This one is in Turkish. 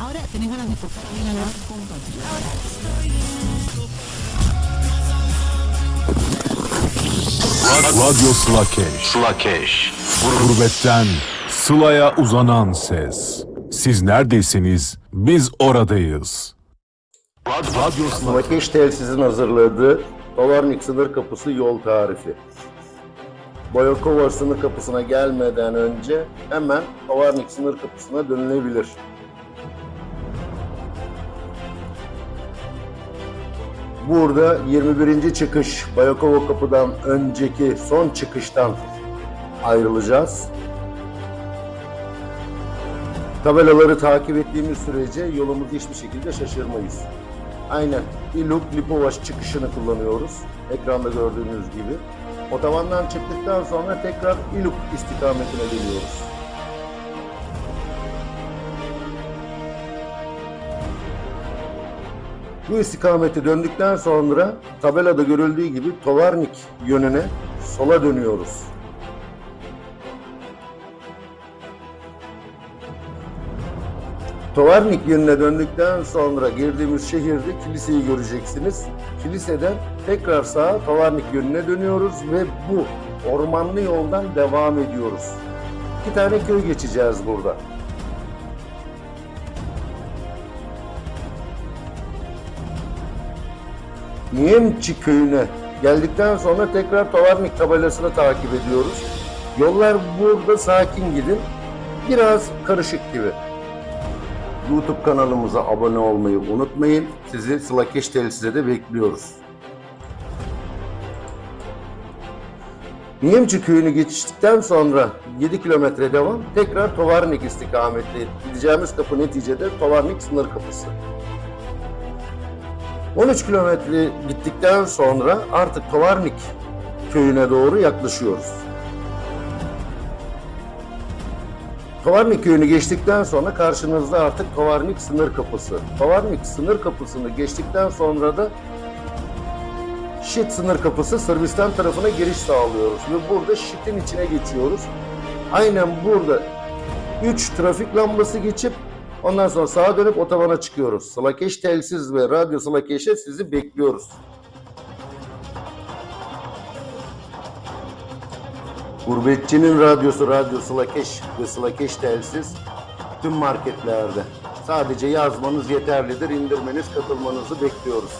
Ahora tenés ganas de tocar bien a la Radyo Slakeş. Slakeş. Gurbetten Sıla'ya uzanan ses. Siz neredeyseniz biz oradayız. Radyo Slakeş. Telsizin hazırladığı Tovarnik sınır kapısı yol tarifi. Boyakova sınır kapısına gelmeden önce hemen Tovarnik sınır kapısına dönülebilir. Burada 21. çıkış Bayakova kapıdan önceki son çıkıştan ayrılacağız. Tabelaları takip ettiğimiz sürece yolumuzu hiçbir şekilde şaşırmayız. Aynen. İluk Lipovaş çıkışını kullanıyoruz. Ekranda gördüğünüz gibi. Otobandan çıktıktan sonra tekrar İluk istikametine dönüyoruz. Bu istikamete döndükten sonra tabelada görüldüğü gibi Tovarnik yönüne sola dönüyoruz. Tovarnik yönüne döndükten sonra girdiğimiz şehirde kiliseyi göreceksiniz. Kiliseden tekrar sağa Tovarnik yönüne dönüyoruz ve bu ormanlı yoldan devam ediyoruz. İki tane köy geçeceğiz burada. Niyemçi köyüne geldikten sonra tekrar Tovarnik tabelasını takip ediyoruz. Yollar burada sakin gidin. Biraz karışık gibi. YouTube kanalımıza abone olmayı unutmayın. Sizi Slakeş Telsiz'e de bekliyoruz. Niyemci köyünü geçtikten sonra 7 kilometre devam tekrar Tovarnik istikametli gideceğimiz kapı neticede Tovarnik sınır kapısı. 13 kilometre gittikten sonra artık Tovarnik köyüne doğru yaklaşıyoruz. Tovarnik köyünü geçtikten sonra karşınızda artık Tovarnik sınır kapısı. Tovarnik sınır kapısını geçtikten sonra da Şit sınır kapısı Sırbistan tarafına giriş sağlıyoruz. Ve burada Şit'in içine geçiyoruz. Aynen burada 3 trafik lambası geçip ondan sonra sağa dönüp otobana çıkıyoruz. Slakeş telsiz ve radyo Slakeş'e sizi bekliyoruz. Gurbetçinin radyosu Radyo Slakeş ve Slakeş telsiz tüm marketlerde. Sadece yazmanız yeterlidir. İndirmeniz, katılmanızı bekliyoruz.